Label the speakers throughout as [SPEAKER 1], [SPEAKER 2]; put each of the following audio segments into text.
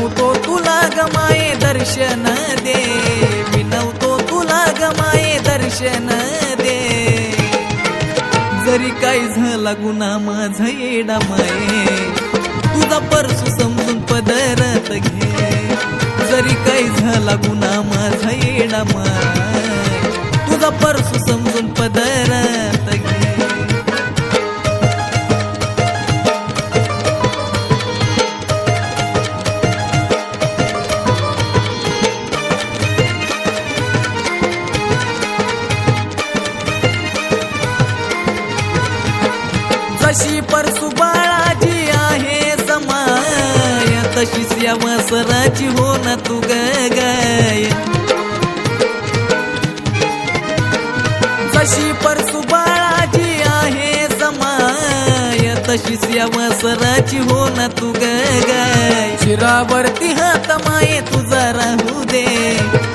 [SPEAKER 1] विनवतो तुला गमाये दर्शन दे. विनवतो तुला गमाये दर्शन दे. जरी काय झाला गुन्हा माझा येडा माये तुझा परसू जशी परसुबाळाची आहे समाय तशीच या वासराची हो ना तू ग गाय जशी परसुबाळाची आहे समाय तशीच या वासराची हो ना तू ग गाय शिरावरती हात माये तुझा राहू दे.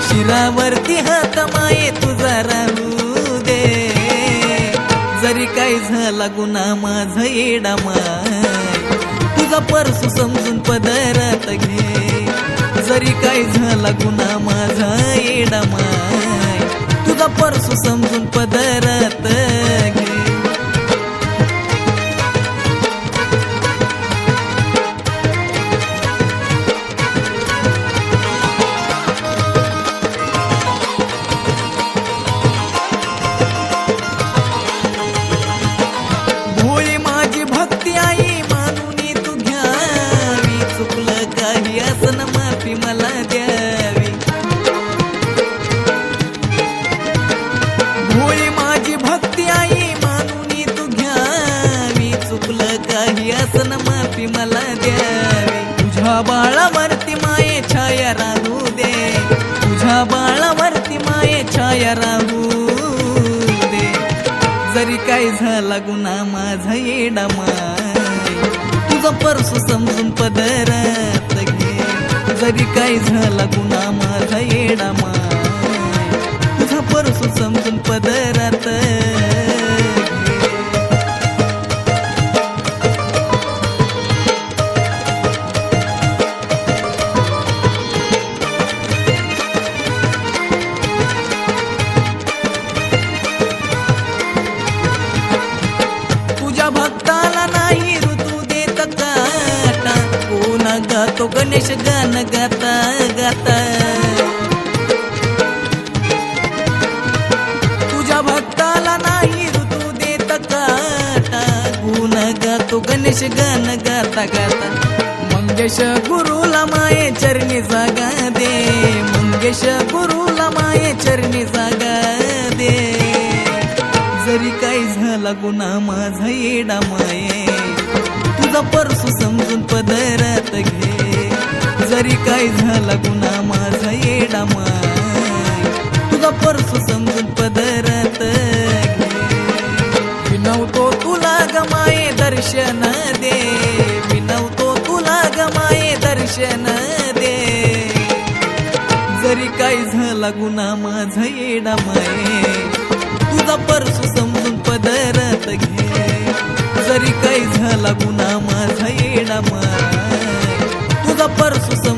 [SPEAKER 1] शिरावरती हात माये तुझा राहू तरी काय झाला गुन्हा माझा येडा माय? तुझा परसू समजून पदरात घे. जरी काय झाला गुन्हा माझा येडा माय? तुझा परसू समजून पदरात द्यावी भोळी माझी भक्ती आई मानून तू घ्यावी. चुकलं काही असं माफी मला द्यावी. तुझ्या बाळावरती माये छाया राहू दे. तुझ्या बाळावरती माये छाया राहू दे. जरी काय झाला गुन्हा माझा येडा माय. तुझं परसू समजून पदरात जरी काय झाला गुन्हा माझा येडा माय तुझा परसू समजून पदरात. तुझ्या भक्ताला नाही तो गणेश गाण गाता गाता तुझ्या भक्ताला नाही ऋतू देत काटा. गुण गातो गणेश गाण गाता गाता. मंगेश गुरुला माये चरणी जागा दे. मंगेश गुरुला माये चरणी जागा दे. जरी काय झाला गुन्हा माझा येडा माये. तुझा परसू समजून पदर जरी काय झाला गुन्हा माझा येडा माय. तुझा परसू समजून पदरात विनवतो तुला गमाये दर्शन दे. विनवतो तुला गमाये दर्शन दे. जरी काय झाला गुन्हा माझा येडा माये. तुझा परसू समजून पदरात घे. जरी काय झाला गुन्हा माझा येडा माय. Caparro, Susan